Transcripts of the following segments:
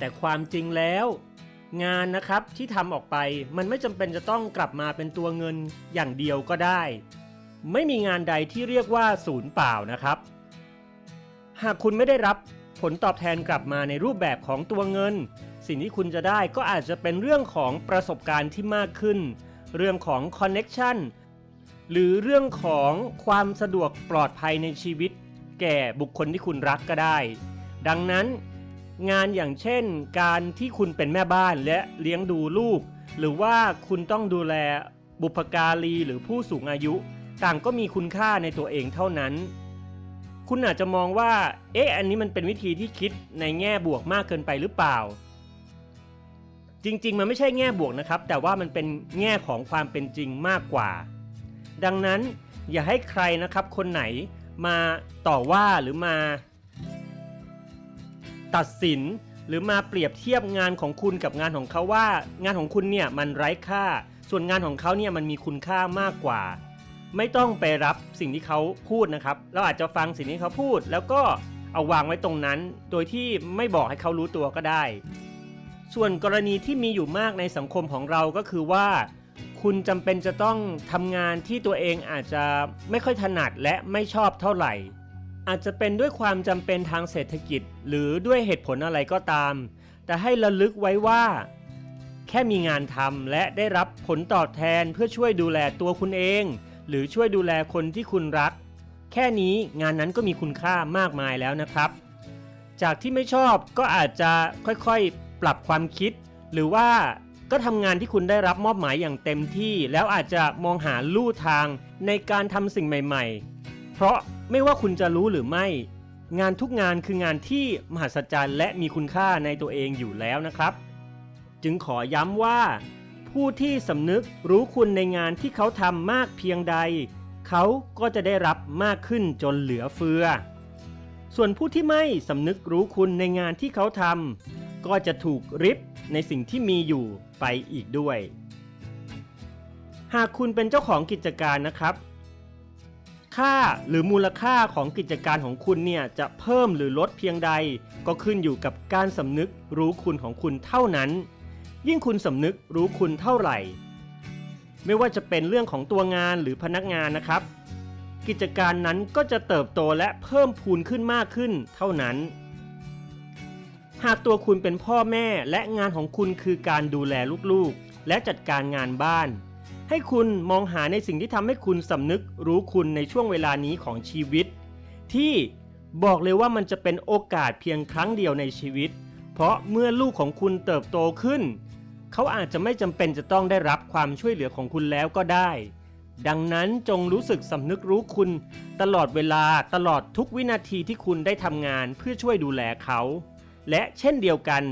แต่ความจริงแล้ว งานนะครับที่ทำออกไปมันไม่จำเป็นจะต้องกลับมาเป็นตัวเงินอย่างเดียวก็ได้ ไม่มีงานใดที่เรียกว่าศูนย์เปล่านะครับ หากคุณไม่ได้รับผลตอบแทนกลับมาในรูปแบบของตัวเงิน สิ่งที่คุณจะได้ก็อาจจะเป็นเรื่องของประสบการณ์ที่มากขึ้น เรื่องของคอนเน็ชันหรือเรื่องของความสะดวกปลอดภัยในชีวิต แก่บุคคลที่คุณรักก็ได้ ดังนั้น งานอย่างเช่น การที่คุณเป็นแม่บ้านและเลี้ยงดูลูก หรือว่าคุณต้องดูแลบุพการีหรือผู้สูงอายุ ต่างก็มีคุณค่าในตัวเองเท่านั้น คุณอาจจะมองว่า เอ๊ะ อันนี้มันเป็นวิธีที่คิดในแง่บวกมากเกินไปหรือเปล่า จริง ๆ มันไม่ใช่แง่บวกนะครับ แต่ว่ามันเป็นแง่ของความเป็นจริงมากกว่า ดังนั้นอย่าให้ใครนะครับ คนไหนมาต่อว่าหรือมา ตัดสิน หรือมาเปรียบเทียบงานของคุณกับงานของเขาว่า งานของคุณเนี่ยมันไร้ค่า ส่วนงานของเขาเนี่ยมันมีคุณค่ามากกว่า ไม่ต้องไปรับสิ่งที่เขาพูดนะครับ เราอาจจะฟังสิ่งที่เขาพูด แล้วก็เอาวางไว้ตรงนั้น โดยที่ไม่บอกให้เขารู้ตัวก็ได้ ส่วนกรณีที่มีอยู่มากในสังคมของเราก็คือว่าคุณจำเป็นจะต้องทำงานที่ตัวเองอาจจะไม่ค่อยถนัดและไม่ชอบเท่าไหร่ อาจจะเป็นด้วยความจำเป็นทางเศรษฐกิจ หรือด้วยเหตุผลอะไรก็ตาม แต่ให้ระลึกไว้ว่า แค่มีงานทำและได้รับผลตอบแทนเพื่อช่วยดูแลตัวคุณเอง หรือช่วยดูแลคนที่คุณรัก แค่นี้งานนั้นก็มีคุณค่ามากมายแล้วนะครับ จากที่ไม่ชอบก็อาจจะค่อยๆ ปรับความคิด หรือว่าก็ทำงานที่คุณได้รับมอบหมายอย่างเต็มที่ แล้วอาจจะมองหาลู่ทางในการทำสิ่งใหม่ ๆ เพราะ ไม่ว่าคุณจะรู้หรือไม่ งานทุกงานคืองานที่มหัศจรรย์และมีคุณค่าในตัวเองอยู่แล้วนะครับ จึงขอย้ำว่า ผู้ที่สำนึกรู้คุณในงานที่เขาทำมากเพียงใด เขาก็จะได้รับมากขึ้นจนเหลือเฟือ ส่วนผู้ที่ไม่สำนึกรู้คุณในงานที่เขาทำก็จะถูกริบในสิ่งที่มีอยู่ไปอีกด้วย หากคุณเป็นเจ้าของกิจการนะครับ ค่าหรือมูลค่าของกิจการของคุณเนี่ยจะเพิ่มหรือลดเพียงใด ก็ขึ้นอยู่กับการสำนึกรู้คุณของคุณเท่านั้น ยิ่งคุณสำนึกรู้คุณเท่าไหร่ ไม่ว่าจะเป็นเรื่องของตัวงานหรือพนักงานนะครับ กิจการนั้นก็จะเติบโตและเพิ่มพูนขึ้นมากขึ้นเท่านั้น หากตัวคุณเป็นพ่อแม่และงานของคุณคือการดูแลลูกๆ และจัดการงานบ้าน ให้คุณมองหาในสิ่งที่ทำให้คุณสำนึกรู้คุณในช่วงเวลานี้ของชีวิต ที่บอกเลยว่ามันจะเป็นโอกาสเพียงครั้งเดียวในชีวิต เพราะเมื่อลูกของคุณเติบโตขึ้น เขาอาจจะไม่จำเป็นจะต้องได้รับความช่วยเหลือของคุณแล้วก็ได้ ดังนั้นจงรู้สึกสำนึกรู้คุณ ตลอดเวลาตลอดทุกวินาทีที่คุณได้ทำงานเพื่อช่วยดูแลเขา และเช่นเดียวกัน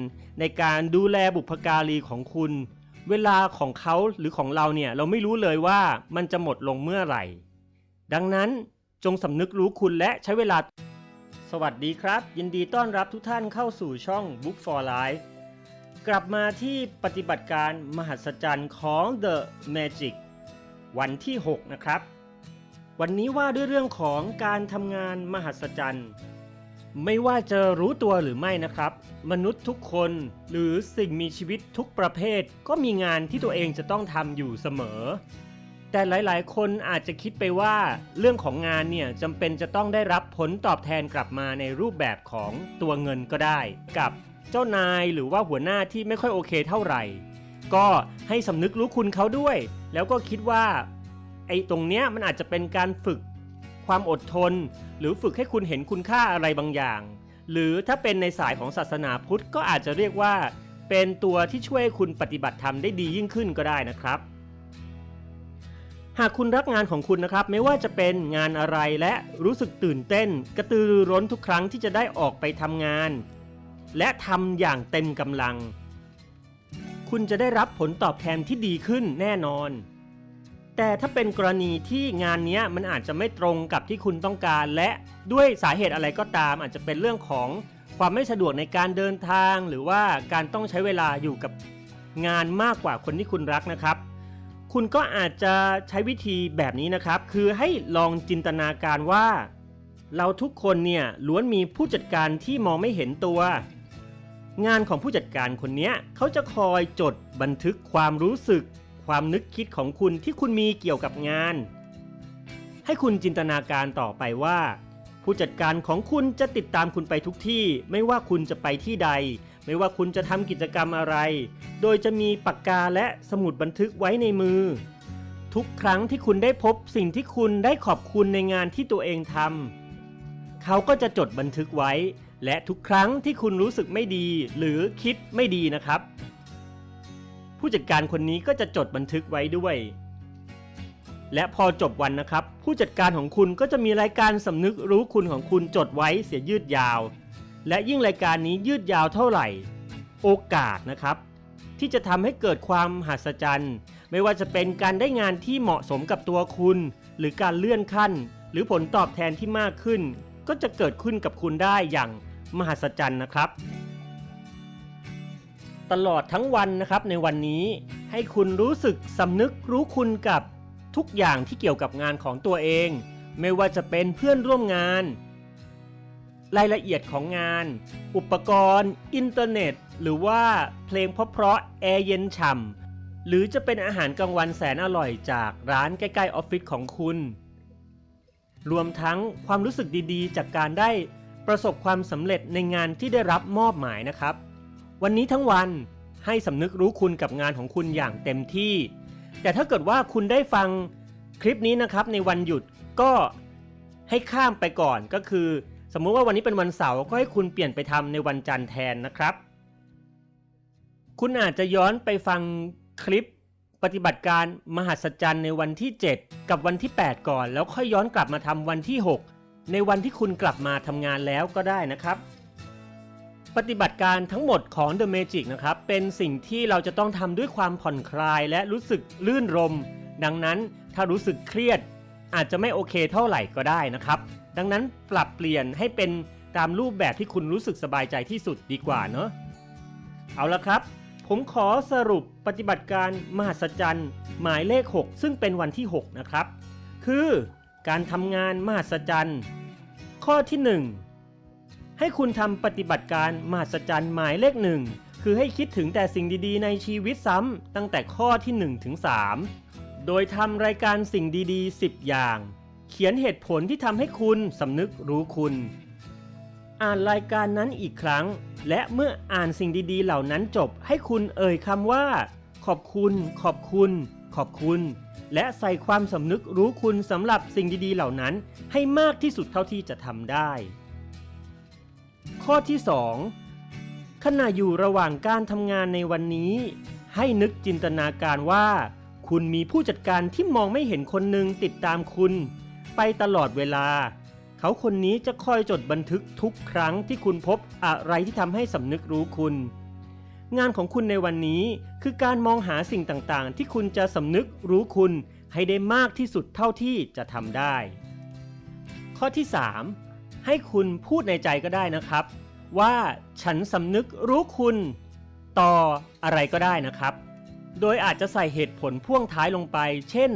ในการดูแลบุพการีของคุณ เวลาของเขาหรือของเราเนี่ยเราไม่รู้เลยว่ามันจะหมดลงเมื่อไหร่ ดังนั้นจงสำนึกรู้คุณและใช้เวลา สวัสดีครับ ยินดีต้อนรับทุกท่านเข้าสู่ช่อง Book for Life กลับมาที่ปฏิบัติการมหัศจรรย์ของ The Magic วันที่ 6 นะครับ วันนี้ว่าด้วยเรื่องของการทำงานมหัศจรรย์ ไม่ว่าจะรู้ตัวหรือไม่นะครับ มนุษย์ทุกคนหรือสิ่งมีชีวิตทุกประเภท ก็มีงานที่ตัวเองจะต้องทำอยู่เสมอ แต่หลายๆ คนอาจจะคิดไปว่า เรื่องของงานเนี่ยจำเป็นจะต้องได้รับผลตอบแทนกลับมาในรูปแบบของตัวเงินก็ได้ กับเจ้านายหรือว่าหัวหน้าที่ไม่ค่อยโอเคเท่าไหร่ ก็ให้สำนึกรู้คุณเขาด้วย แล้วก็คิดว่าไอ้ตรงเนี้ยมันอาจจะเป็นการฝึก ความอดทน หรือฝึกให้คุณเห็นคุณค่าอะไรบางอย่าง หรือถ้าเป็นในสายของศาสนาพุทธก็อาจจะเรียกว่า เป็นตัวที่ช่วยให้คุณปฏิบัติธรรมได้ดียิ่งขึ้นก็ได้นะครับ หากคุณรักงานของคุณนะครับ ไม่ว่าจะเป็นงานอะไรและรู้สึกตื่นเต้น กระตือรือร้นทุกครั้งที่จะได้ออกไปทำงาน และทำอย่างเต็มกำลัง คุณจะได้รับผลตอบแทนที่ดีขึ้นแน่นอน แต่ถ้าเป็นกรณีที่งานนี้มันอาจจะไม่ตรงกับที่คุณต้องการ และด้วยสาเหตุอะไรก็ตาม อาจจะเป็นเรื่องของความไม่สะดวกในการเดินทาง หรือว่าการต้องใช้เวลาอยู่กับงานมากกว่าคนที่คุณรักนะครับ คุณก็อาจจะใช้วิธีแบบนี้นะครับ คือให้ลองจินตนาการว่า เราทุกคนเนี่ยล้วนมีผู้จัดการที่มองไม่เห็นตัว งานของผู้จัดการคนนี้เขาจะคอยจดบันทึกความรู้สึก ความนึกคิดของคุณที่คุณมีเกี่ยวกับงาน ให้คุณจินตนาการต่อไปว่า ผู้จัดการของคุณจะติดตามคุณไปทุกที่ ไม่ว่าคุณจะไปที่ใด ไม่ว่าคุณจะทำกิจกรรมอะไร โดยจะมีปากกาและสมุดบันทึกไว้ในมือ ทุกครั้งที่คุณได้พบสิ่งที่คุณได้ขอบคุณในงานที่ตัวเองทำเขาก็จะจดบันทึกไว้ และทุกครั้งที่คุณรู้สึกไม่ดี หรือคิดไม่ดีนะครับ ผู้จัดการคนนี้ก็จะจดบันทึกไว้ด้วย และพอจบวันนะครับ ผู้จัดการของคุณก็จะมีรายการสำนึกรู้คุณของคุณจดไว้เสียยืดยาว และยิ่งรายการนี้ยืดยาวเท่าไหร่ โอกาสนะครับ ที่จะทำให้เกิดความหัศจรรย์ ไม่ว่าจะเป็นการได้งานที่เหมาะสมกับตัวคุณ หรือการเลื่อนขั้น หรือผลตอบแทนที่มากขึ้น ก็จะเกิดขึ้นกับคุณได้อย่างมหัศจรรย์นะครับ ตลอดทั้งวันนะครับในวันนี้ให้คุณรู้สึกสำนึกรู้คุณกับทุกอย่างที่เกี่ยวกับงานของตัวเอง ไม่ว่าจะเป็นเพื่อนร่วมงาน รายละเอียดของงาน อุปกรณ์ อินเทอร์เน็ต หรือว่าเพลงเพราะๆแอร์เย็นฉ่ำหรือจะเป็นอาหารกลางวันแสนอร่อยจากร้านใกล้ๆออฟฟิศของคุณ รวมทั้งความรู้สึกดีๆ จากการได้ประสบความสำเร็จในงานที่ได้รับมอบหมายนะครับ วันนี้ทั้งวันให้สำนึกรู้คุณกับงานของคุณอย่างเต็มที่ แต่ถ้าเกิดว่าคุณได้ฟังคลิปนี้นะครับในวันหยุดก็ให้ข้ามไปก่อนก็คือ สมมุติว่าวันนี้เป็นวันเสาร์ก็ให้คุณเปลี่ยนไปทำในวันจันทร์แทนนะครับ คุณอาจจะย้อนไปฟังคลิปปฏิบัติการมหัศจรรย์ในวันที่ 7 กับวันที่ 8 ก่อน แล้วค่อยย้อนกลับมาทำวันที่ 6 ในวันที่คุณกลับมาทำงานแล้วก็ได้นะครับ ปฏิบัติการทั้งหมดของ The Magic นะครับ เป็นสิ่งที่เราจะต้องทำด้วยความผ่อนคลายและรู้สึกลื่นรม ดังนั้นถ้ารู้สึกเครียด อาจจะไม่โอเคเท่าไหร่ก็ได้นะครับ ดังนั้นปรับเปลี่ยนให้เป็นตามรูปแบบที่คุณรู้สึกสบายใจที่สุดดีกว่าเนอะเอาละครับ ผมขอสรุปปฏิบัติการมหัศจรรย์หมายเลข 6 ซึ่งเป็นวันที่ 6 นะครับ คือการทำงานมหัศจรรย์ ข้อที่ 1 ให้คุณทำปฏิบัติการมหัศจรรย์หมายเลขหนึ่งคือให้คิดถึงแต่สิ่งดีๆ ในชีวิตซ้ำตั้งแต่ข้อที่1ถึง3โดยทำรายการสิ่งดีๆ 10 อย่าง เขียนเหตุผลที่ทำให้คุณสำนึกรู้คุณ อ่านรายการนั้นอีกครั้ง และเมื่ออ่านสิ่งดีๆ เหล่านั้นจบ ให้คุณเอ่ยคำว่า ขอบคุณ ขอบคุณ ขอบคุณ และใส่ความสำนึกรู้คุณสำหรับสิ่งดีๆ เหล่านั้น ให้มากที่สุดเท่าที่จะทำได้ ข้อที่ 2 ขณะอยู่ระหว่างการทำงานในวันนี้ ให้นึกจินตนาการว่า คุณมีผู้จัดการที่มองไม่เห็นคนหนึ่งติดตามคุณ ไปตลอดเวลา เขาคนนี้จะคอยจดบันทึกทุกครั้งที่คุณพบอะไรที่ทำให้สำนึกรู้คุณ งานของคุณในวันนี้คือการมองหาสิ่งต่างๆ ที่คุณจะสำนึกรู้คุณให้ได้มากที่สุดเท่าที่จะทำได้ ข้อที่ 3 ให้คุณพูดในใจก็ได้นะครับ ว่าฉันสำนึกรู้คุณต่ออะไรก็ได้นะครับ โดยอาจจะใส่เหตุผลพ่วงท้ายลงไป เช่น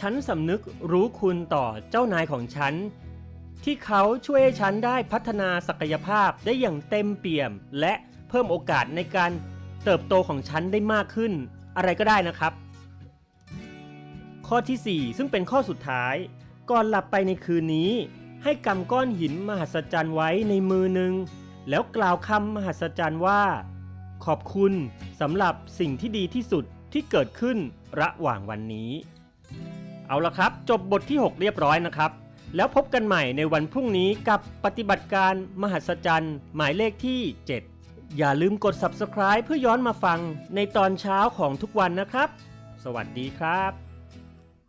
ฉันสำนึกรู้คุณต่อเจ้านายของฉัน ที่เขาช่วยให้ฉันได้พัฒนาศักยภาพได้อย่างเต็มเปี่ยม และเพิ่มโอกาสในการเติบโตของฉันได้มากขึ้น อะไรก็ได้นะครับ ข้อทีสี่4 ซึ่งเป็นข้อสุดท้าย ก่อนหลับไปในคืนนี้ ให้กำก้อนหินมหัศจรรย์ไว้ในมือหนึ่ง แล้วกล่าวคำมหัศจรรย์ว่า ขอบคุณสำหรับสิ่งที่ดีที่สุดที่เกิดขึ้นระหว่างวันนี้ เอาละครับ จบบทที่ 6 เรียบร้อยนะครับ แล้วพบกันใหม่ในวันพรุ่งนี้กับปฏิบัติการมหัศจรรย์หมายเลขที่ 7 อย่าลืมกด subscribe เพื่อย้อนมาฟังในตอนเช้าของทุกวันนะครับ สวัสดีครับ